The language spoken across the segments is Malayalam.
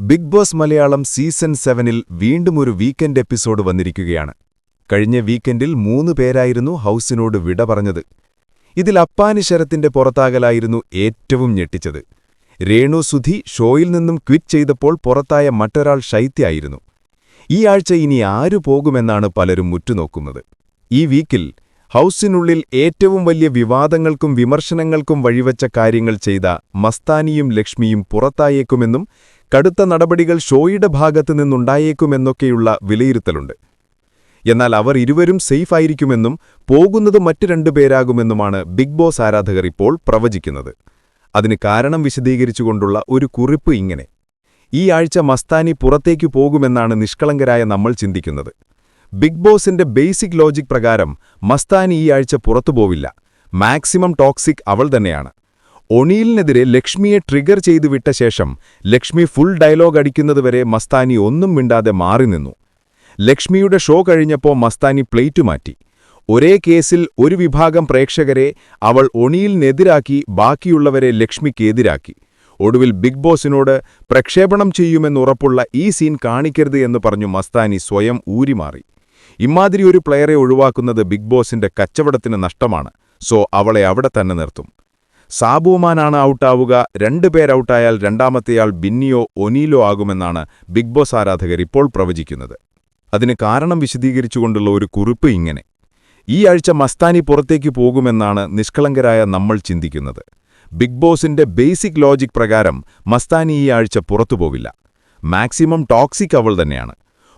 ബിഗ് ബോസ് മലയാളം സീസൺ സെവനിൽ വീണ്ടും ഒരു വീക്കെൻഡ് എപ്പിസോഡ് വന്നിരിക്കുകയാണ്. കഴിഞ്ഞ വീക്കെൻഡിൽ മൂന്ന് പേരായിരുന്നു ഹൗസിനോട് വിട പറഞ്ഞത്. ഇതിൽ അപ്പാനി ശരത്തിന്റെ പുറത്താകലായിരുന്നു ഏറ്റവും ഞെട്ടിച്ചത്. രേണു സുധി ഷോയിൽ നിന്നും ക്വിറ്റ് ചെയ്തപ്പോൾ പുറത്തായ മറ്റൊരാൾ ശൈത്യായിരുന്നു ഈ ആഴ്ച ഇനി ആരു പോകുമെന്നാണ് പലരും മുറ്റുനോക്കുന്നത് ഈ വീക്കിൽ ഹൗസിനുള്ളിൽ ഏറ്റവും വലിയ വിവാദങ്ങൾക്കും വിമർശനങ്ങൾക്കും വഴിവച്ച കാര്യങ്ങൾ ചെയ്ത മസ്താനിയും ലക്ഷ്മിയും പുറത്തായേക്കുമെന്നും കടുത്ത നടപടികൾ ഷോയുടെ ഭാഗത്തു നിന്നുണ്ടായേക്കുമെന്നൊക്കെയുള്ള വിലയിരുത്തലുണ്ട്. എന്നാൽ അവർ ഇരുവരും സേഫായിരിക്കുമെന്നും പോകുന്നത് മറ്റു രണ്ടുപേരാകുമെന്നുമാണ് ബിഗ് ബോസ് ആരാധകർ ഇപ്പോൾ പ്രവചിക്കുന്നത്. അതിന് കാരണം വിശദീകരിച്ചുകൊണ്ടുള്ള ഒരു കുറിപ്പ് ഇങ്ങനെ. ഈ ആഴ്ച മസ്താനി പുറത്തേക്കു പോകുമെന്നാണ് നിഷ്കളങ്കരായ നമ്മൾ ചിന്തിക്കുന്നത്. ബിഗ് ബോസിന്റെ ബേസിക് ലോജിക് പ്രകാരം മസ്താനി ഈ ആഴ്ച പുറത്തുപോവില്ല. മാക്സിമം ടോക്സിക് അവൾ തന്നെയാണ്. ഒണീലിനെതിരെ ലക്ഷ്മിയെ ട്രിഗർ ചെയ്തു വിട്ട ശേഷം ലക്ഷ്മി ഫുൾ ഡയലോഗ് അടിക്കുന്നതുവരെ മസ്താനി ഒന്നും മിണ്ടാതെ മാറി നിന്നു. ലക്ഷ്മിയുടെ ഷോ കഴിഞ്ഞപ്പോൾ മസ്താനി പ്ലേറ്റ് മാറ്റി. ഒരേ കേസിൽ ഒരു വിഭാഗം പ്രേക്ഷകരെ അവൾ ഒണിയിലിനെതിരാക്കി ബാക്കിയുള്ളവരെ ലക്ഷ്മിക്കെതിരാക്കി ഒടുവിൽ ബിഗ് ബോസിനോട് പ്രക്ഷേപണം ചെയ്യുമെന്നുറപ്പുള്ള ഈ സീൻ കാണിക്കരുത് എന്ന് പറഞ്ഞു മസ്താനി സ്വയം ഊരിമാറി. ഇമാതിരി ഒരു പ്ലെയറെ ഒഴിവാക്കുന്നത് ബിഗ് ബോസിന്റെ കച്ചവടത്തിന് നഷ്ടമാണ്. സോ അവളെ അവിടെ തന്നെ നിർത്തും. സാബുമാനാണ് ഔട്ടാവുക. രണ്ടുപേർ ഔട്ടായാൽ രണ്ടാമത്തെയാൾ ബിന്നിയോ ഒനീലോ ആകുമെന്നാണ് ബിഗ് ബോസ് ആരാധകർ ഇപ്പോൾ പ്രവചിക്കുന്നത്. അതിന് കാരണം വിശദീകരിച്ചുകൊണ്ടുള്ള ഒരു കുറിപ്പ് ഇങ്ങനെ. ഈ ആഴ്ച മസ്താനി പുറത്തേക്ക് പോകുമെന്നാണ് നിഷ്കളങ്കരായ നമ്മൾ ചിന്തിക്കുന്നത്. ബിഗ് ബോസിന്റെ ബേസിക് ലോജിക് പ്രകാരം മസ്താനി ഈ ആഴ്ച പുറത്തു പോവില്ല. മാക്സിമം ടോക്സിക് അവൾ തന്നെയാണ്.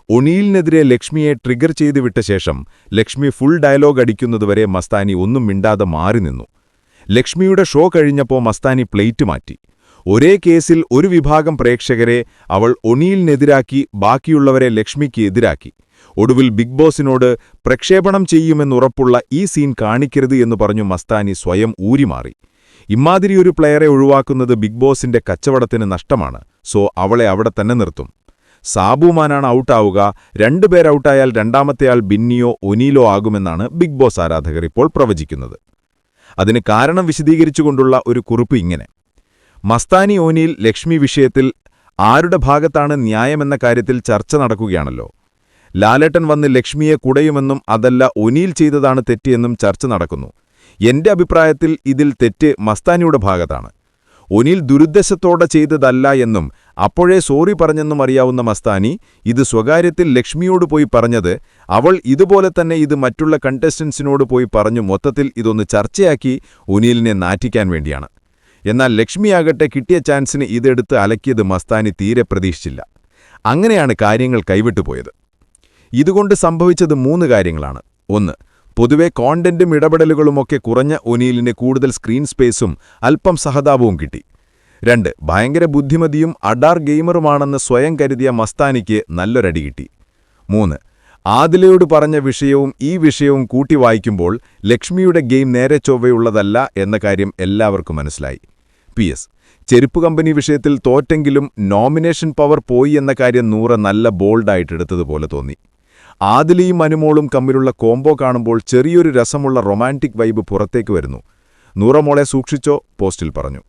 ഒണീലിനെതിരെ ലക്ഷ്മിയെ ട്രിഗർ ചെയ്തു വിട്ട ശേഷം ലക്ഷ്മി ഫുൾ ഡയലോഗ് അടിക്കുന്നതുവരെ മസ്താനി ഒന്നും മിണ്ടാതെ മാറി നിന്നു. ലക്ഷ്മിയുടെ ഷോ കഴിഞ്ഞപ്പോൾ മസ്താനി പ്ലേറ്റ് മാറ്റി. ഒരേ കേസിൽ ഒരു വിഭാഗം പ്രേക്ഷകരെ അവൾ ഒണിയിലിനെതിരാക്കി ബാക്കിയുള്ളവരെ ലക്ഷ്മിക്ക് എതിരാക്കി. ഒടുവിൽ ബിഗ് ബോസിനോട് പ്രക്ഷേപണം ചെയ്യുമെന്നുറപ്പുള്ള ഈ സീൻ കാണിക്കരുത് എന്ന് പറഞ്ഞു മസ്താനി സ്വയം ഊരിമാറി ഇമാതിരിയൊരു പ്ലെയറെ ഒഴിവാക്കുന്നത് ബിഗ് ബോസിന്റെ കച്ചവടത്തിന് നഷ്ടമാണ്. സോ അവളെ അവിടെ തന്നെ നിർത്തും. സാബുമാനാണ് ഔട്ടാവുക. രണ്ടുപേർ ഔട്ടായാൽ രണ്ടാമത്തെയാൾ ബിന്നിയോ ഒനീലോ ആകുമെന്നാണ് ബിഗ് ബോസ് ആരാധകർ ഇപ്പോൾ പ്രവചിക്കുന്നത്. അതിന് കാരണം വിശദീകരിച്ചുകൊണ്ടുള്ള ഒരു കുറിപ്പ് ഇങ്ങനെ. മസ്താനി ഓനിയിൽ ലക്ഷ്മി വിഷയത്തിൽ ആരുടെ ഭാഗത്താണ് ന്യായമെന്ന കാര്യത്തിൽ ചർച്ച നടക്കുകയാണല്ലോ. ലാലേട്ടൻ വന്ന് ലക്ഷ്മിയെ കുടയുമെന്നും അതല്ല ഒനിയിൽ ചെയ്തതാണ് തെറ്റിയെന്നും ചർച്ച നടക്കുന്നു. എന്റെ അഭിപ്രായത്തിൽ ഇതിൽ തെറ്റ് മസ്താനിയുടെ ഭാഗത്താണ്. ഒനിൽ ദുരുദ്ദേശത്തോടെ ചെയ്തതല്ല എന്നും അപ്പോഴേ സോറി പറഞ്ഞെന്നും അറിയാവുന്ന മസ്താനി ഇത് സ്വകാര്യത്തിൽ ലക്ഷ്മിയോട് പോയി പറഞ്ഞത് അവൾ ഇതുപോലെ തന്നെ ഇത് മറ്റുള്ള കണ്ടസ്റ്റൻസിനോട് പോയി പറഞ്ഞു മൊത്തത്തിൽ ഇതൊന്ന് ചർച്ചയാക്കി ഒനിലിനെ നാറ്റിക്കാൻ വേണ്ടിയാണ്. എന്നാൽ ലക്ഷ്മിയാകട്ടെ കിട്ടിയ ചാൻസിന് ഇതെടുത്ത് അലക്കിയത് മസ്താനി തീരെ പ്രതീക്ഷിച്ചില്ല. അങ്ങനെയാണ് കാര്യങ്ങൾ കൈവിട്ടുപോയത്. ഇതുകൊണ്ട് സംഭവിച്ചത് മൂന്ന് കാര്യങ്ങളാണ്. ഒന്ന് പൊതുവെ കോണ്ടന്റും ഇടപെടലുകളുമൊക്കെ കുറഞ്ഞ ഒനീലിന് കൂടുതൽ സ്ക്രീൻ സ്പേസും അല്പം സഹതാപവും കിട്ടി. രണ്ട് ഭയങ്കര ബുദ്ധിമതിയും അഡാർ ഗെയിമറുമാണെന്ന് സ്വയം കരുതിയ മസ്താനിക്ക് നല്ലൊരടി കിട്ടി. മൂന്ന് ആദിലയോട് പറഞ്ഞ വിഷയവും ഈ വിഷയവും കൂട്ടി വായിക്കുമ്പോൾ ലക്ഷ്മിയുടെ ഗെയിം നേരെ ചൊവ്വയുള്ളതല്ല എന്ന കാര്യം എല്ലാവർക്കും മനസ്സിലായി. പി എസ് ചെരുപ്പ് കമ്പനി വിഷയത്തിൽ തോറ്റെങ്കിലും നോമിനേഷൻ പവർ പോയി എന്ന കാര്യം നൂറ് നല്ല ബോൾഡായിട്ടെടുത്തതുപോലെ തോന്നി. ആദിലിയും അനുമോളും തമ്മിലുള്ള കോംബോ കാണുമ്പോൾ ചെറിയൊരു രസമുള്ള റൊമാന്റിക് വൈബ് പുറത്തേക്ക് വരുന്നു. നൂറമോളെ സൂക്ഷിച്ചോ പോസ്റ്റിൽ പറഞ്ഞു.